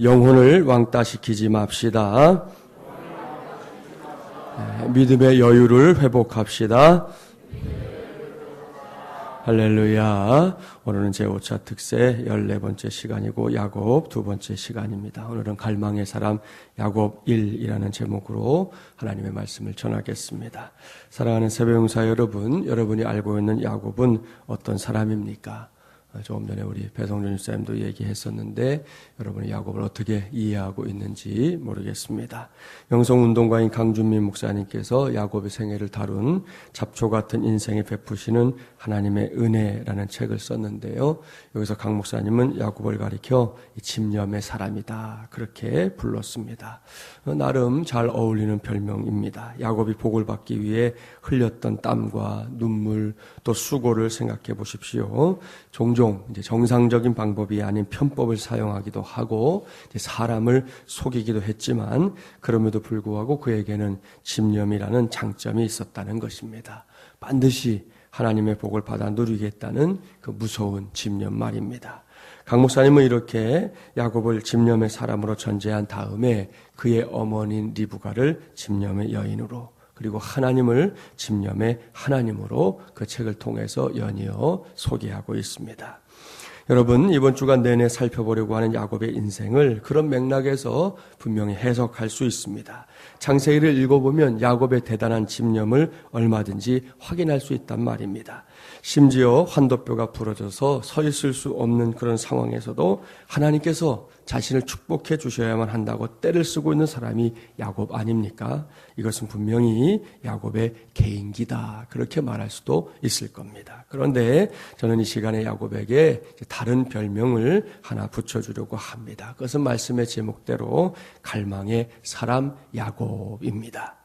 영혼을 왕따시키지 맙시다. 네, 믿음의 여유를 회복합시다. 할렐루야. 오늘은 제5차 특세 14번째 시간이고 야곱 두 번째 시간입니다. 오늘은 갈망의 사람 야곱 1이라는 제목으로 하나님의 말씀을 전하겠습니다. 사랑하는 세배용사 여러분, 여러분이 알고 있는 야곱은 어떤 사람입니까? 조금 전에 우리 배성준 집사님도 얘기했었는데 여러분이 야곱을 어떻게 이해하고 있는지 모르겠습니다. 영성운동가인 강준민 목사님께서 야곱의 생애를 다룬 잡초 같은 인생에 베푸시는 하나님의 은혜라는 책을 썼는데요. 여기서 강 목사님은 야곱을 가리켜 집념의 사람이다 그렇게 불렀습니다. 나름 잘 어울리는 별명입니다. 야곱이 복을 받기 위해 흘렸던 땀과 눈물 또 수고를 생각해 보십시오. 종종 정상적인 방법이 아닌 편법을 사용하기도 하고 사람을 속이기도 했지만 그럼에도 불구하고 그에게는 집념이라는 장점이 있었다는 것입니다. 반드시 하나님의 복을 받아 누리겠다는 그 무서운 집념 말입니다. 강 목사님은 이렇게 야곱을 집념의 사람으로 전제한 다음에 그의 어머니인 리브가를 집념의 여인으로 그리고 하나님을 집념의 하나님으로 그 책을 통해서 연이어 소개하고 있습니다. 여러분 이번 주간 내내 살펴보려고 하는 야곱의 인생을 그런 맥락에서 분명히 해석할 수 있습니다. 창세기를 읽어보면 야곱의 대단한 집념을 얼마든지 확인할 수 있단 말입니다. 심지어 환도뼈가 부러져서 서 있을 수 없는 그런 상황에서도 하나님께서 자신을 축복해 주셔야만 한다고 때를 쓰고 있는 사람이 야곱 아닙니까? 이것은 분명히 야곱의 개인기다. 그렇게 말할 수도 있을 겁니다. 그런데 저는 이 시간에 야곱에게 다른 별명을 하나 붙여주려고 합니다. 그것은 말씀의 제목대로 갈망의 사람 야곱입니다.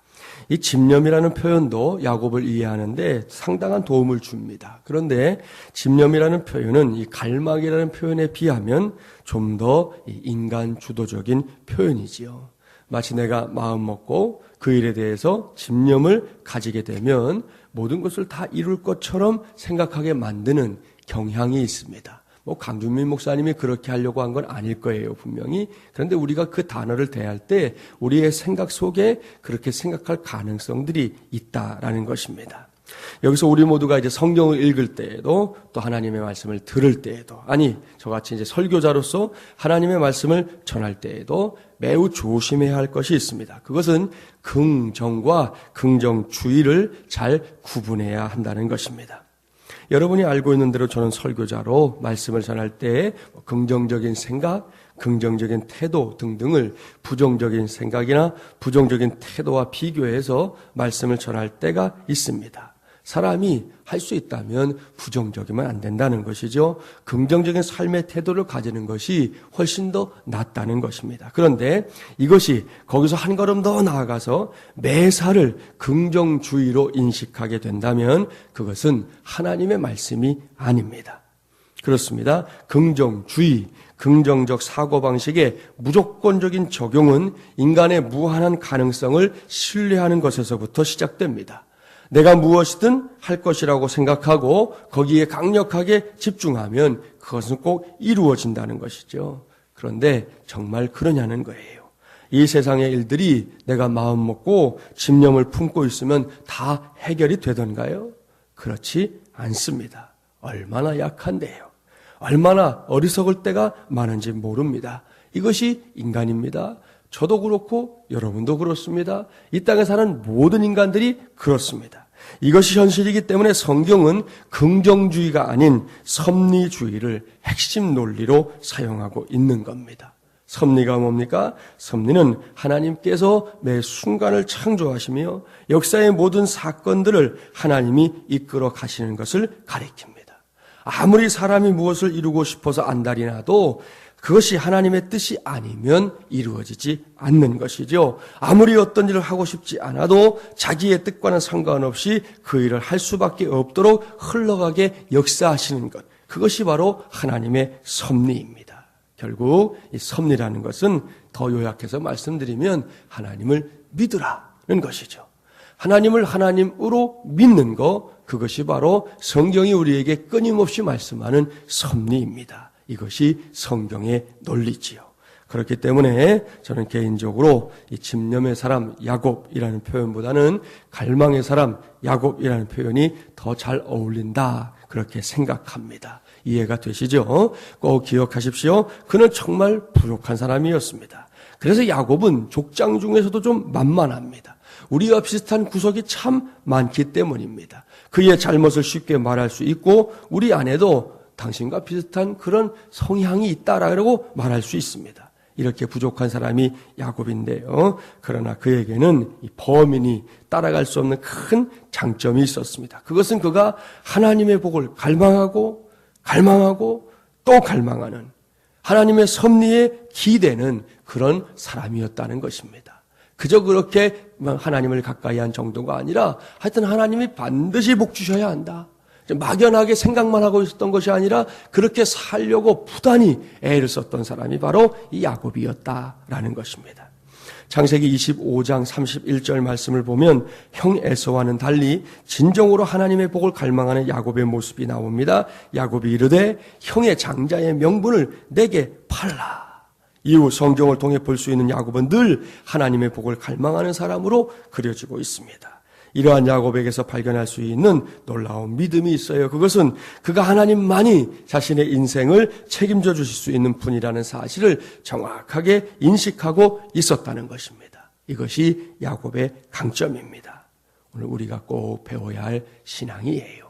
이 집념이라는 표현도 야곱을 이해하는데 상당한 도움을 줍니다. 그런데 집념이라는 표현은 이 갈망이라는 표현에 비하면 좀 더 인간 주도적인 표현이지요. 마치 내가 마음 먹고 그 일에 대해서 집념을 가지게 되면 모든 것을 다 이룰 것처럼 생각하게 만드는 경향이 있습니다. 뭐 강준민 목사님이 그렇게 하려고 한 건 아닐 거예요, 분명히. 그런데 우리가 그 단어를 대할 때 우리의 생각 속에 그렇게 생각할 가능성들이 있다라는 것입니다. 여기서 우리 모두가 이제 성경을 읽을 때에도 또 하나님의 말씀을 들을 때에도 아니 저같이 이제 설교자로서 하나님의 말씀을 전할 때에도 매우 조심해야 할 것이 있습니다. 그것은 긍정과 긍정주의를 잘 구분해야 한다는 것입니다. 여러분이 알고 있는 대로 저는 설교자로 말씀을 전할 때뭐 긍정적인 생각, 긍정적인 태도 등등을 부정적인 생각이나 부정적인 태도와 비교해서 말씀을 전할 때가 있습니다. 사람이 할 수 있다면 부정적이면 안 된다는 것이죠. 긍정적인 삶의 태도를 가지는 것이 훨씬 더 낫다는 것입니다. 그런데 이것이 거기서 한 걸음 더 나아가서 매사를 긍정주의로 인식하게 된다면 그것은 하나님의 말씀이 아닙니다. 그렇습니다. 긍정주의, 긍정적 사고방식의 무조건적인 적용은 인간의 무한한 가능성을 신뢰하는 것에서부터 시작됩니다. 내가 무엇이든 할 것이라고 생각하고 거기에 강력하게 집중하면 그것은 꼭 이루어진다는 것이죠. 그런데 정말 그러냐는 거예요. 이 세상의 일들이 내가 마음 먹고 집념을 품고 있으면 다 해결이 되던가요? 그렇지 않습니다. 얼마나 약한데요. 얼마나 어리석을 때가 많은지 모릅니다. 이것이 인간입니다. 저도 그렇고 여러분도 그렇습니다. 이 땅에 사는 모든 인간들이 그렇습니다. 이것이 현실이기 때문에 성경은 긍정주의가 아닌 섭리주의를 핵심 논리로 사용하고 있는 겁니다. 섭리가 뭡니까? 섭리는 하나님께서 매 순간을 창조하시며 역사의 모든 사건들을 하나님이 이끌어 가시는 것을 가리킵니다. 아무리 사람이 무엇을 이루고 싶어서 안달이 나도 그것이 하나님의 뜻이 아니면 이루어지지 않는 것이죠. 아무리 어떤 일을 하고 싶지 않아도 자기의 뜻과는 상관없이 그 일을 할 수밖에 없도록 흘러가게 역사하시는 것. 그것이 바로 하나님의 섭리입니다. 결국 이 섭리라는 것은 더 요약해서 말씀드리면 하나님을 믿으라는 것이죠. 하나님을 하나님으로 믿는 것, 그것이 바로 성경이 우리에게 끊임없이 말씀하는 섭리입니다. 이것이 성경의 논리지요. 그렇기 때문에 저는 개인적으로 이 집념의 사람 야곱이라는 표현보다는 갈망의 사람 야곱이라는 표현이 더 잘 어울린다. 그렇게 생각합니다. 이해가 되시죠? 꼭 기억하십시오. 그는 정말 부족한 사람이었습니다. 그래서 야곱은 족장 중에서도 좀 만만합니다. 우리와 비슷한 구석이 참 많기 때문입니다. 그의 잘못을 쉽게 말할 수 있고 우리 안에도 당신과 비슷한 그런 성향이 있다라고 말할 수 있습니다. 이렇게 부족한 사람이 야곱인데요. 그러나 그에게는 범인이 따라갈 수 없는 큰 장점이 있었습니다. 그것은 그가 하나님의 복을 갈망하고 갈망하고 또 갈망하는 하나님의 섭리에 기대는 그런 사람이었다는 것입니다. 그저 그렇게 하나님을 가까이 한 정도가 아니라 하여튼 하나님이 반드시 복 주셔야 한다. 막연하게 생각만 하고 있었던 것이 아니라 그렇게 살려고 부단히 애를 썼던 사람이 바로 이 야곱이었다라는 것입니다. 창세기 25장 31절 말씀을 보면 형 에서와는 달리 진정으로 하나님의 복을 갈망하는 야곱의 모습이 나옵니다. 야곱이 이르되 형의 장자의 명분을 내게 팔라. 이후 성경을 통해 볼 수 있는 야곱은 늘 하나님의 복을 갈망하는 사람으로 그려지고 있습니다. 이러한 야곱에게서 발견할 수 있는 놀라운 믿음이 있어요. 그것은 그가 하나님만이 자신의 인생을 책임져 주실 수 있는 분이라는 사실을 정확하게 인식하고 있었다는 것입니다. 이것이 야곱의 강점입니다. 오늘 우리가 꼭 배워야 할 신앙이에요.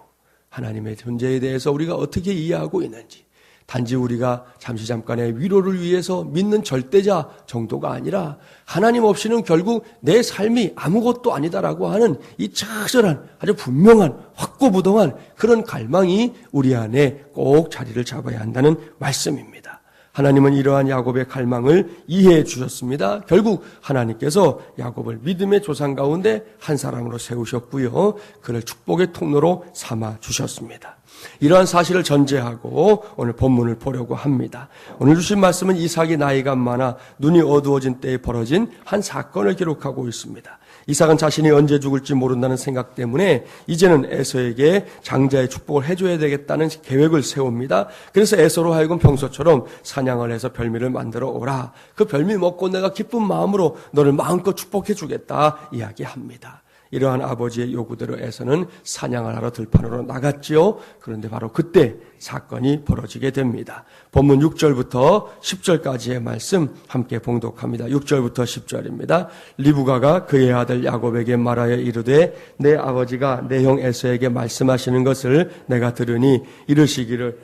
하나님의 존재에 대해서 우리가 어떻게 이해하고 있는지, 단지 우리가 잠시 잠깐의 위로를 위해서 믿는 절대자 정도가 아니라 하나님 없이는 결국 내 삶이 아무것도 아니다라고 하는 이 적절한 아주 분명한 확고부동한 그런 갈망이 우리 안에 꼭 자리를 잡아야 한다는 말씀입니다. 하나님은 이러한 야곱의 갈망을 이해해 주셨습니다. 결국 하나님께서 야곱을 믿음의 조상 가운데 한 사람으로 세우셨고요. 그를 축복의 통로로 삼아 주셨습니다. 이러한 사실을 전제하고 오늘 본문을 보려고 합니다. 오늘 주신 말씀은 이삭이 나이가 많아 눈이 어두워진 때에 벌어진 한 사건을 기록하고 있습니다. 이삭은 자신이 언제 죽을지 모른다는 생각 때문에 이제는 에서에게 장자의 축복을 해줘야 되겠다는 계획을 세웁니다. 그래서 에서로 하여금 평소처럼 사냥을 해서 별미를 만들어 오라. 그 별미 먹고 내가 기쁜 마음으로 너를 마음껏 축복해 주겠다 이야기합니다. 이러한 아버지의 요구대로 에서는 사냥을 하러 들판으로 나갔지요. 그런데 바로 그때 사건이 벌어지게 됩니다. 본문 6절부터 10절까지의 말씀 함께 봉독합니다. 6절부터 10절입니다. 리브가가 그의 아들 야곱에게 말하여 이르되 내 아버지가 내 형 에서에게 말씀하시는 것을 내가 들으니 이르시기를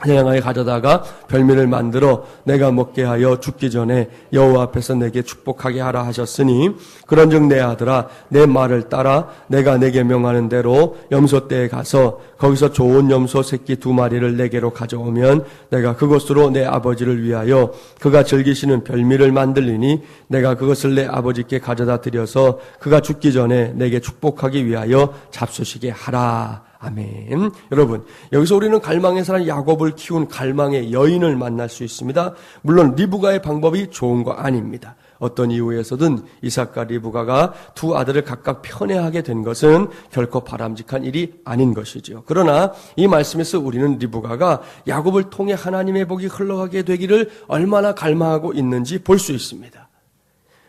향하에 가져다가 별미를 만들어 내가 먹게 하여 죽기 전에 여호와 앞에서 내게 축복하게 하라 하셨으니 그런즉 내 아들아 내 말을 따라 내가 내게 명하는 대로 염소 떼에 가서 거기서 좋은 염소 새끼 두 마리를 내게로 가져오면 내가 그것으로 내 아버지를 위하여 그가 즐기시는 별미를 만들리니 내가 그것을 내 아버지께 가져다 드려서 그가 죽기 전에 내게 축복하기 위하여 잡수시게 하라 아멘. 여러분, 여기서 우리는 갈망의 사람 야곱을 키운 갈망의 여인을 만날 수 있습니다. 물론 리브가의 방법이 좋은 거 아닙니다. 어떤 이유에서든 이삭과 리브가가 두 아들을 각각 편애하게 된 것은 결코 바람직한 일이 아닌 것이죠. 그러나 이 말씀에서 우리는 리브가가 야곱을 통해 하나님의 복이 흘러가게 되기를 얼마나 갈망하고 있는지 볼 수 있습니다.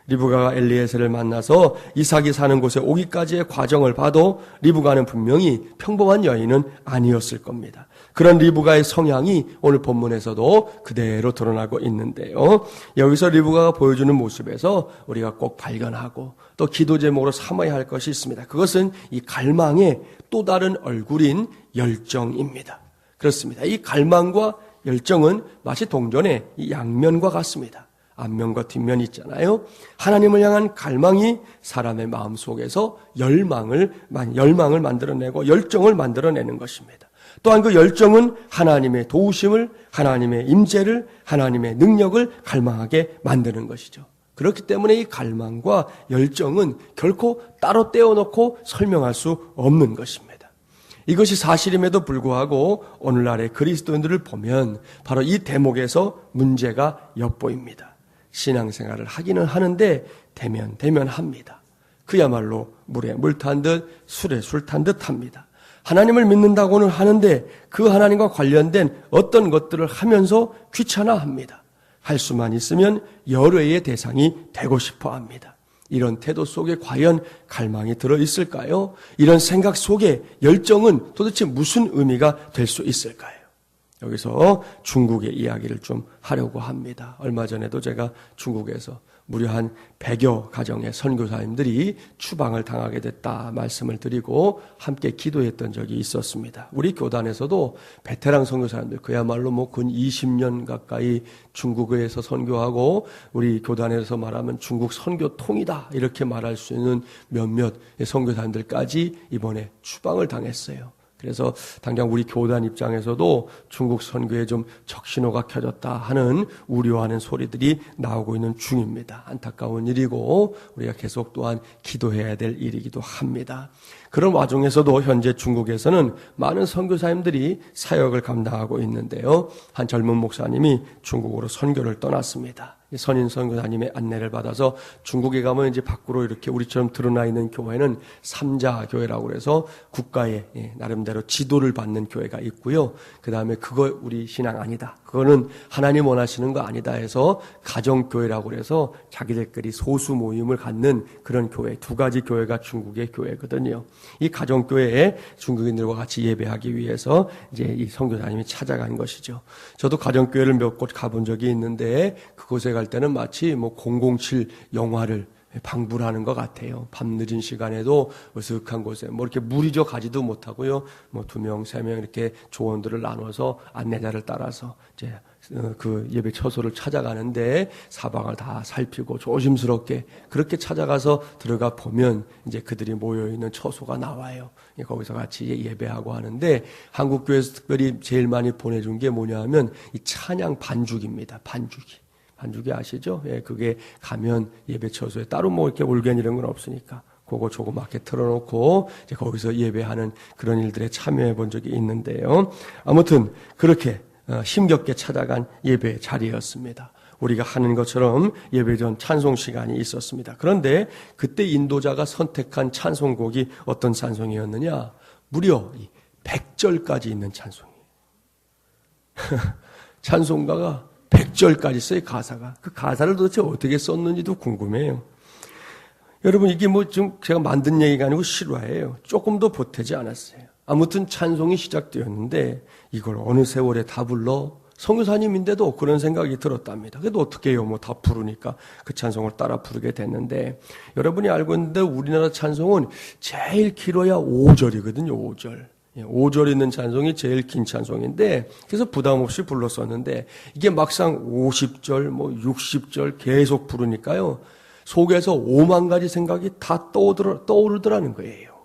리브가가 엘리에셀을 만나서 이삭이 사는 곳에 오기까지의 과정을 봐도 리브가는 분명히 평범한 여인은 아니었을 겁니다. 그런 리브가의 성향이 오늘 본문에서도 그대로 드러나고 있는데요. 여기서 리브가가 보여주는 모습에서 우리가 꼭 발견하고 또 기도 제목으로 삼아야 할 것이 있습니다. 그것은 이 갈망의 또 다른 얼굴인 열정입니다. 그렇습니다. 이 갈망과 열정은 마치 동전의 양면과 같습니다. 앞면과 뒷면이 있잖아요. 하나님을 향한 갈망이 사람의 마음 속에서 열망을 열망을 만들어내고 열정을 만들어내는 것입니다. 또한 그 열정은 하나님의 도우심을 하나님의 임재를 하나님의 능력을 갈망하게 만드는 것이죠. 그렇기 때문에 이 갈망과 열정은 결코 따로 떼어놓고 설명할 수 없는 것입니다. 이것이 사실임에도 불구하고 오늘날의 그리스도인들을 보면 바로 이 대목에서 문제가 엿보입니다. 신앙생활을 하기는 하는데 대면 대면 합니다. 그야말로 물에 물 탄 듯 술에 술 탄 듯 합니다. 하나님을 믿는다고는 하는데 그 하나님과 관련된 어떤 것들을 하면서 귀찮아 합니다. 할 수만 있으면 열애의 대상이 되고 싶어 합니다. 이런 태도 속에 과연 갈망이 들어 있을까요? 이런 생각 속에 열정은 도대체 무슨 의미가 될 수 있을까요? 여기서 중국의 이야기를 좀 하려고 합니다. 얼마 전에도 제가 중국에서 무려 한 100여 가정의 선교사님들이 추방을 당하게 됐다 말씀을 드리고 함께 기도했던 적이 있었습니다. 우리 교단에서도 베테랑 선교사님들 그야말로 뭐 근 20년 가까이 중국에서 선교하고 우리 교단에서 말하면 중국 선교통이다 이렇게 말할 수 있는 몇몇 선교사님들까지 이번에 추방을 당했어요. 그래서 당장 우리 교단 입장에서도 중국 선교에 좀 적신호가 켜졌다 하는 우려하는 소리들이 나오고 있는 중입니다. 안타까운 일이고 우리가 계속 또한 기도해야 될 일이기도 합니다. 그런 와중에서도 현재 중국에서는 많은 선교사님들이 사역을 감당하고 있는데요. 한 젊은 목사님이 중국으로 선교를 떠났습니다. 선인 선교사님의 안내를 받아서 중국에 가면 이제 밖으로 이렇게 우리처럼 드러나 있는 교회는 삼자 교회라고 그래서 국가의 예, 나름대로 지도를 받는 교회가 있고요. 그 다음에 그거 우리 신앙 아니다. 그거는 하나님 원하시는 거 아니다 해서 가정 교회라고 그래서 자기들끼리 소수 모임을 갖는 그런 교회 두 가지 교회가 중국의 교회거든요. 이 가정 교회에 중국인들과 같이 예배하기 위해서 이제 이 선교사님이 찾아간 것이죠. 저도 가정 교회를 몇 곳 가본 적이 있는데 그곳에 갈 때는 마치 뭐 007 영화를 방불하는 것 같아요. 밤 늦은 시간에도 어색한 곳에 뭐 이렇게 무리져 가지도 못하고요. 뭐 두 명, 세 명 이렇게 조언들을 나눠서 안내자를 따라서 이제 어, 그 예배 처소를 찾아가는데 사방을 다 살피고 조심스럽게 그렇게 찾아가서 들어가 보면 이제 그들이 모여 있는 처소가 나와요. 거기서 같이 예배하고 하는데 한국 교회에서 특별히 제일 많이 보내준 게 뭐냐하면 이 찬양 반죽입니다. 반죽이. 반죽이 아시죠? 예, 그게 가면 예배 처소에 따로 뭐 이렇게 올겐 이런 건 없으니까 그거 조그맣게 틀어놓고 이제 거기서 예배하는 그런 일들에 참여해 본 적이 있는데요. 아무튼 그렇게 어, 힘겹게 찾아간 예배 자리였습니다. 우리가 하는 것처럼 예배 전 찬송 시간이 있었습니다. 그런데 그때 인도자가 선택한 찬송곡이 어떤 찬송이었느냐? 무려 100절까지 있는 찬송이에요. 찬송가가 100절까지 써요, 가사가. 그 가사를 도대체 어떻게 썼는지도 궁금해요. 여러분, 이게 뭐좀 제가 만든 얘기가 아니고 실화예요. 조금도 보태지 않았어요. 아무튼 찬송이 시작되었는데 이걸 어느 세월에 다 불러 성교사님인데도 그런 생각이 들었답니다. 그래도 어떻게 해요? 뭐 다 부르니까 그 찬송을 따라 부르게 됐는데 여러분이 알고 있는데 우리나라 찬송은 제일 길어야 5절이거든요. 5절. 5절 예, 있는 찬송이 제일 긴 찬송인데 그래서 부담 없이 불렀었는데 이게 막상 50절 뭐 60절 계속 부르니까요. 속에서 5만 가지 생각이 다 떠오르더라는 거예요.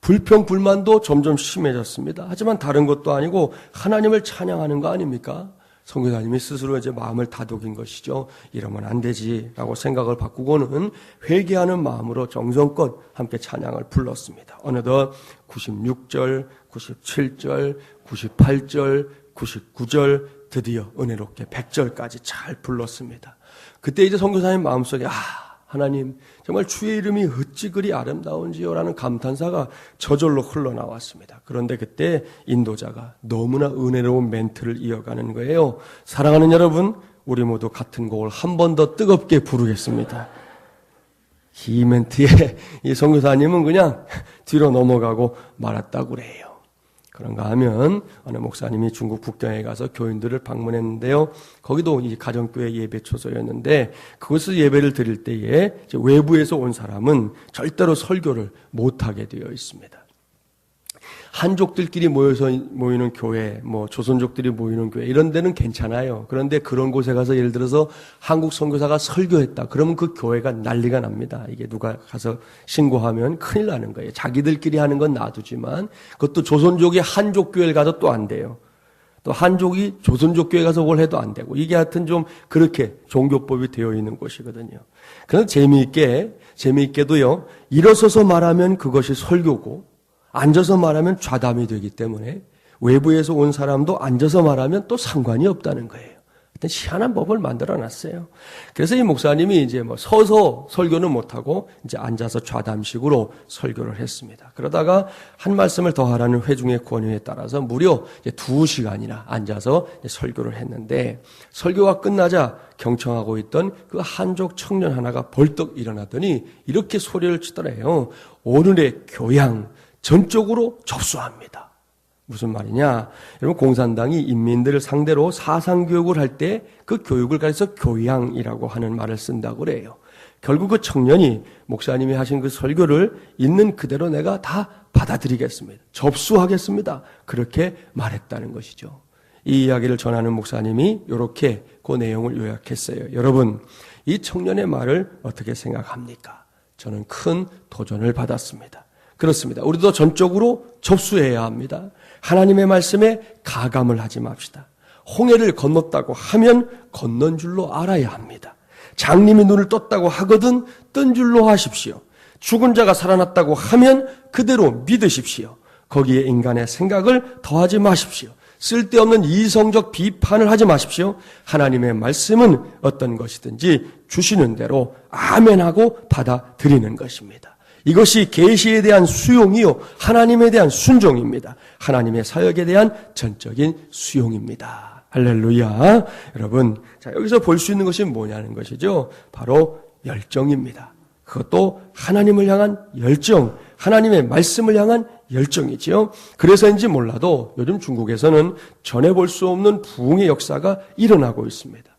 불평, 불만도 점점 심해졌습니다. 하지만 다른 것도 아니고 하나님을 찬양하는 거 아닙니까? 성교사님이 스스로 이제 마음을 다독인 것이죠. 이러면 안 되지라고 생각을 바꾸고는 회개하는 마음으로 정성껏 함께 찬양을 불렀습니다. 어느덧 96절, 97절, 98절, 99절 드디어 은혜롭게 100절까지 잘 불렀습니다. 그때 이제 성교사님 마음속에 아 하나님 정말 주의 이름이 어찌 그리 아름다운지요라는 감탄사가 저절로 흘러나왔습니다. 그런데 그때 인도자가 너무나 은혜로운 멘트를 이어가는 거예요. 사랑하는 여러분, 우리 모두 같은 곡을 한 번 더 뜨겁게 부르겠습니다. 이 멘트에 이 성교사님은 그냥 뒤로 넘어가고 말았다고 그래요. 그런가 하면 어느 목사님이 중국 북경에 가서 교인들을 방문했는데요. 거기도 이 가정교회 예배 초소였는데 그곳에서 예배를 드릴 때에 외부에서 온 사람은 절대로 설교를 못하게 되어 있습니다. 한족들끼리 모여서 모이는 교회, 뭐 조선족들이 모이는 교회 이런 데는 괜찮아요. 그런데 그런 곳에 가서 예를 들어서 한국 선교사가 설교했다. 그러면 그 교회가 난리가 납니다. 이게 누가 가서 신고하면 큰일 나는 거예요. 자기들끼리 하는 건 놔두지만 그것도 조선족이 한족 교회를 가서 또 안 돼요. 또 한족이 조선족 교회 가서 뭘 해도 안 되고 이게 하여튼 좀 그렇게 종교법이 되어 있는 곳이거든요. 그래서 재미있게 재미있게도요. 일어서서 말하면 그것이 설교고 앉아서 말하면 좌담이 되기 때문에 외부에서 온 사람도 앉아서 말하면 또 상관이 없다는 거예요. 어떤 희한한 법을 만들어 놨어요. 그래서 이 목사님이 이제 뭐 서서 설교는 못하고 이제 앉아서 좌담식으로 설교를 했습니다. 그러다가 한 말씀을 더 하라는 회중의 권유에 따라서 무려 두 시간이나 앉아서 설교를 했는데 설교가 끝나자 경청하고 있던 그 한족 청년 하나가 벌떡 일어나더니 이렇게 소리를 치더래요. 오늘의 교양 전적으로 접수합니다. 무슨 말이냐? 여러분 공산당이 인민들을 상대로 사상 교육을 할 때 그 교육을 가해서 교양이라고 하는 말을 쓴다고 그래요. 결국 그 청년이 목사님이 하신 그 설교를 있는 그대로 내가 다 받아들이겠습니다. 접수하겠습니다. 그렇게 말했다는 것이죠. 이 이야기를 전하는 목사님이 이렇게 그 내용을 요약했어요. 여러분, 이 청년의 말을 어떻게 생각합니까? 저는 큰 도전을 받았습니다. 그렇습니다. 우리도 전적으로 접수해야 합니다. 하나님의 말씀에 가감을 하지 맙시다. 홍해를 건넜다고 하면 건넌 줄로 알아야 합니다. 장님이 눈을 떴다고 하거든 뜬 줄로 하십시오. 죽은 자가 살아났다고 하면 그대로 믿으십시오. 거기에 인간의 생각을 더하지 마십시오. 쓸데없는 이성적 비판을 하지 마십시오. 하나님의 말씀은 어떤 것이든지 주시는 대로 아멘하고 받아들이는 것입니다. 이것이 계시에 대한 수용이요 하나님에 대한 순종입니다. 하나님의 사역에 대한 전적인 수용입니다. 할렐루야. 여러분, 자 여기서 볼 수 있는 것이 뭐냐는 것이죠. 바로 열정입니다. 그것도 하나님을 향한 열정, 하나님의 말씀을 향한 열정이지요. 그래서인지 몰라도 요즘 중국에서는 전해 볼 수 없는 부흥의 역사가 일어나고 있습니다.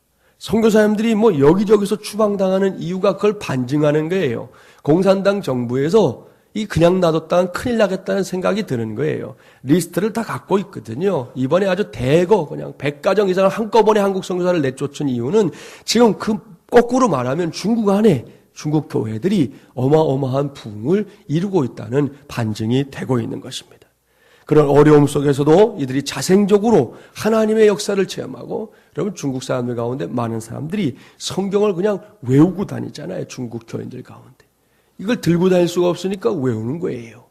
선교사님들이 뭐 여기저기서 추방당하는 이유가 그걸 반증하는 거예요. 공산당 정부에서 이 그냥 놔뒀다간 큰일 나겠다는 생각이 드는 거예요. 리스트를 다 갖고 있거든요. 이번에 아주 대거 그냥 100가정 이상을 한꺼번에 한국 선교사를 내쫓은 이유는 지금 그 거꾸로 말하면 중국 안에 중국 교회들이 어마어마한 부흥을 이루고 있다는 반증이 되고 있는 것입니다. 그런 어려움 속에서도 이들이 자생적으로 하나님의 역사를 체험하고 여러분 중국 사람들 가운데 많은 사람들이 성경을 그냥 외우고 다니잖아요. 중국 교인들 가운데. 이걸 들고 다닐 수가 없으니까 외우는 거예요.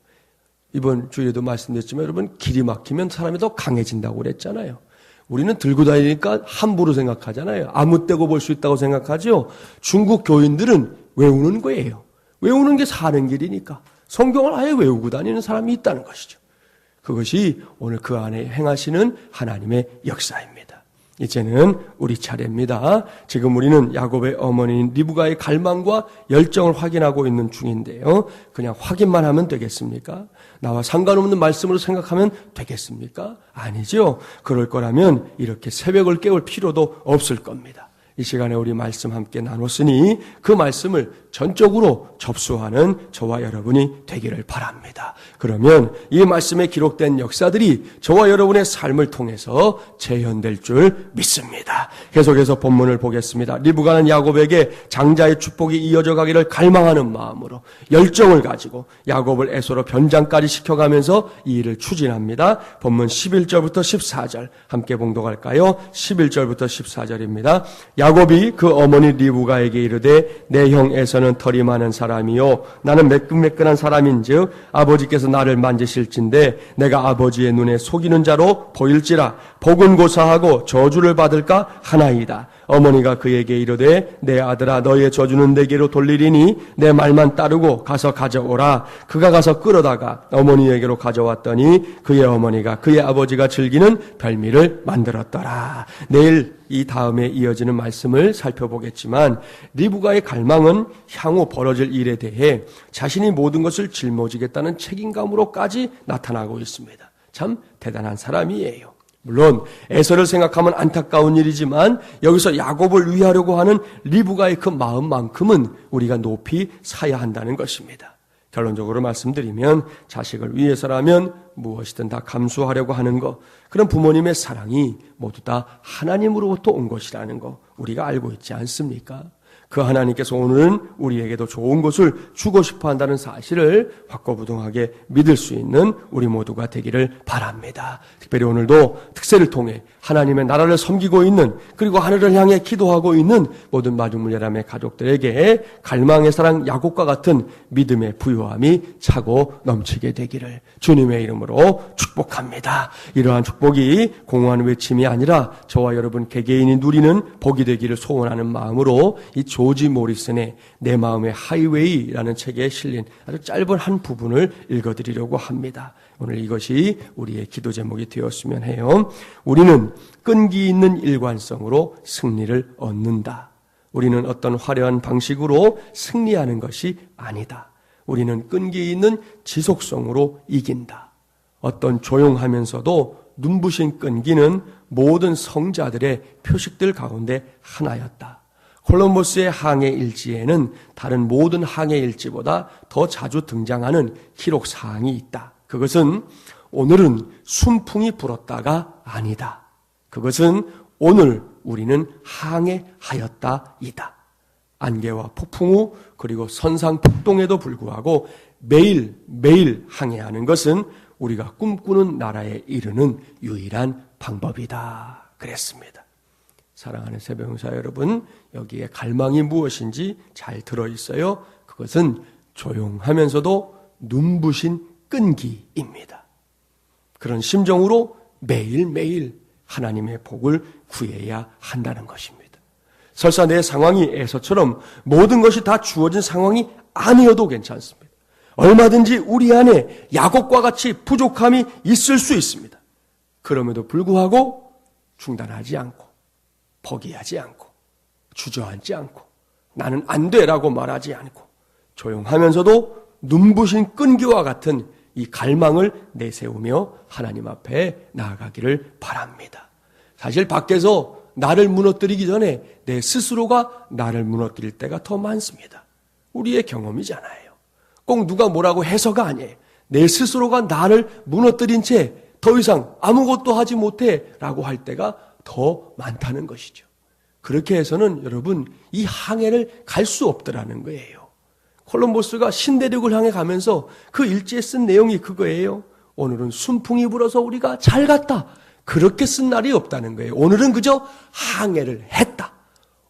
이번 주에도 말씀드렸지만 여러분 길이 막히면 사람이 더 강해진다고 그랬잖아요. 우리는 들고 다니니까 함부로 생각하잖아요. 아무 때고 볼 수 있다고 생각하죠. 중국 교인들은 외우는 거예요. 외우는 게 사는 길이니까 성경을 아예 외우고 다니는 사람이 있다는 것이죠. 그것이 오늘 그 안에 행하시는 하나님의 역사입니다. 이제는 우리 차례입니다. 지금 우리는 야곱의 어머니인 리브가의 갈망과 열정을 확인하고 있는 중인데요. 그냥 확인만 하면 되겠습니까? 나와 상관없는 말씀으로 생각하면 되겠습니까? 아니죠. 그럴 거라면 이렇게 새벽을 깨울 필요도 없을 겁니다. 이 시간에 우리 말씀 함께 나눴으니 그 말씀을 전적으로 접수하는 저와 여러분이 되기를 바랍니다. 그러면 이 말씀에 기록된 역사들이 저와 여러분의 삶을 통해서 재현될 줄 믿습니다. 계속해서 본문을 보겠습니다. 리브가는 야곱에게 장자의 축복이 이어져 가기를 갈망하는 마음으로 열정을 가지고 야곱을 에소로 변장까지 시켜가면서 이 일을 추진합니다. 본문 11절부터 14절 함께 봉독할까요? 11절부터 14절입니다. 야곱이 그 어머니 리브가에게 이르되 내 형 에서는 털이 많은 사람이요 나는 매끈매끈한 사람인즉 아버지께서 나를 만지실진데 내가 아버지의 눈에 속이는 자로 보일지라 복은 고사하고 저주를 받을까 하나이다. 어머니가 그에게 이르되 내 아들아 너의 저주는 내게로 돌리리니 내 말만 따르고 가서 가져오라. 그가 가서 끌어다가 어머니에게로 가져왔더니 그의 어머니가 그의 아버지가 즐기는 별미를 만들었더라. 내일 이 다음에 이어지는 말씀을 살펴보겠지만 리브가의 갈망은 향후 벌어질 일에 대해 자신이 모든 것을 짊어지겠다는 책임감으로까지 나타나고 있습니다. 참 대단한 사람이에요. 물론 에서를 생각하면 안타까운 일이지만 여기서 야곱을 위하려고 하는 리브가의 그 마음만큼은 우리가 높이 사야 한다는 것입니다. 결론적으로 말씀드리면 자식을 위해서라면 무엇이든 다 감수하려고 하는 것 그런 부모님의 사랑이 모두 다 하나님으로부터 온 것이라는 거 우리가 알고 있지 않습니까? 그 하나님께서 오늘은 우리에게도 좋은 것을 주고 싶어 한다는 사실을 확고부동하게 믿을 수 있는 우리 모두가 되기를 바랍니다. 특별히 오늘도 특세를 통해 하나님의 나라를 섬기고 있는 그리고 하늘을 향해 기도하고 있는 모든 마중물 예람의 가족들에게 갈망의 사랑 야곱과 같은 믿음의 부유함이 차고 넘치게 되기를 주님의 이름으로 축복합니다. 이러한 축복이 공허한 외침이 아니라 저와 여러분 개개인이 누리는 복이 되기를 소원하는 마음으로 이조 지 모리슨의 내 마음의 하이웨이라는 책에 실린 아주 짧은 한 부분을 읽어드리려고 합니다. 오늘 이것이 우리의 기도 제목이 되었으면 해요. 우리는 끈기 있는 일관성으로 승리를 얻는다. 우리는 어떤 화려한 방식으로 승리하는 것이 아니다. 우리는 끈기 있는 지속성으로 이긴다. 어떤 조용하면서도 눈부신 끈기는 모든 성자들의 표식들 가운데 하나였다. 콜럼버스의 항해 일지에는 다른 모든 항해 일지보다 더 자주 등장하는 기록 사항이 있다. 그것은 오늘은 순풍이 불었다가 아니다. 그것은 오늘 우리는 항해하였다이다. 안개와 폭풍 후 그리고 선상 폭동에도 불구하고 매일 매일 항해하는 것은 우리가 꿈꾸는 나라에 이르는 유일한 방법이다. 그랬습니다. 사랑하는 새벽 용사 여러분, 여기에 갈망이 무엇인지 잘 들어 있어요. 그것은 조용하면서도 눈부신 끈기입니다. 그런 심정으로 매일매일 하나님의 복을 구해야 한다는 것입니다. 설사 내 상황이 에서처럼 모든 것이 다 주어진 상황이 아니어도 괜찮습니다. 얼마든지 우리 안에 야곱과 같이 부족함이 있을 수 있습니다. 그럼에도 불구하고 중단하지 않고 포기하지 않고 주저앉지 않고 나는 안 돼라고 말하지 않고 조용하면서도 눈부신 끈기와 같은 이 갈망을 내세우며 하나님 앞에 나아가기를 바랍니다. 사실 밖에서 나를 무너뜨리기 전에 내 스스로가 나를 무너뜨릴 때가 더 많습니다. 우리의 경험이잖아요. 꼭 누가 뭐라고 해서가 아니에요. 내 스스로가 나를 무너뜨린 채 더 이상 아무것도 하지 못해 라고 할 때가 더 많다는 것이죠. 그렇게 해서는 여러분 이 항해를 갈 수 없더라는 거예요. 콜럼버스가 신대륙을 향해 가면서 그 일지에 쓴 내용이 그거예요. 오늘은 순풍이 불어서 우리가 잘 갔다. 그렇게 쓴 날이 없다는 거예요. 오늘은 그저 항해를 했다.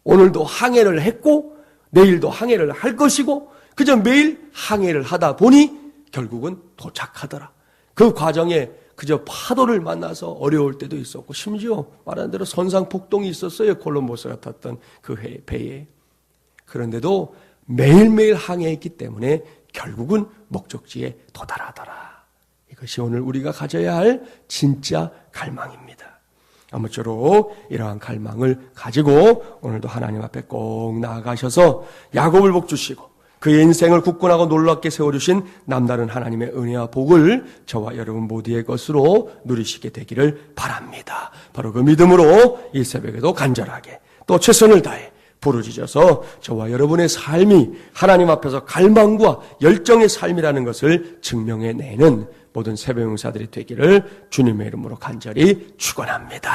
오늘도 항해를 했고 내일도 항해를 할 것이고 그저 매일 항해를 하다 보니 결국은 도착하더라. 그 과정에 그저 파도를 만나서 어려울 때도 있었고 심지어 말한 대로 선상 폭동이 있었어요. 콜럼버스가 탔던 그 배에. 그런데도 매일매일 항해했기 때문에 결국은 목적지에 도달하더라. 이것이 오늘 우리가 가져야 할 진짜 갈망입니다. 아무쪼록 이러한 갈망을 가지고 오늘도 하나님 앞에 꼭 나아가셔서 야곱을 복 주시고 그의 인생을 굳건하고 놀랍게 세워주신 남다른 하나님의 은혜와 복을 저와 여러분 모두의 것으로 누리시게 되기를 바랍니다. 바로 그 믿음으로 이 새벽에도 간절하게 또 최선을 다해 부르짖어서 저와 여러분의 삶이 하나님 앞에서 갈망과 열정의 삶이라는 것을 증명해내는 모든 새벽 용사들이 되기를 주님의 이름으로 간절히 축원합니다.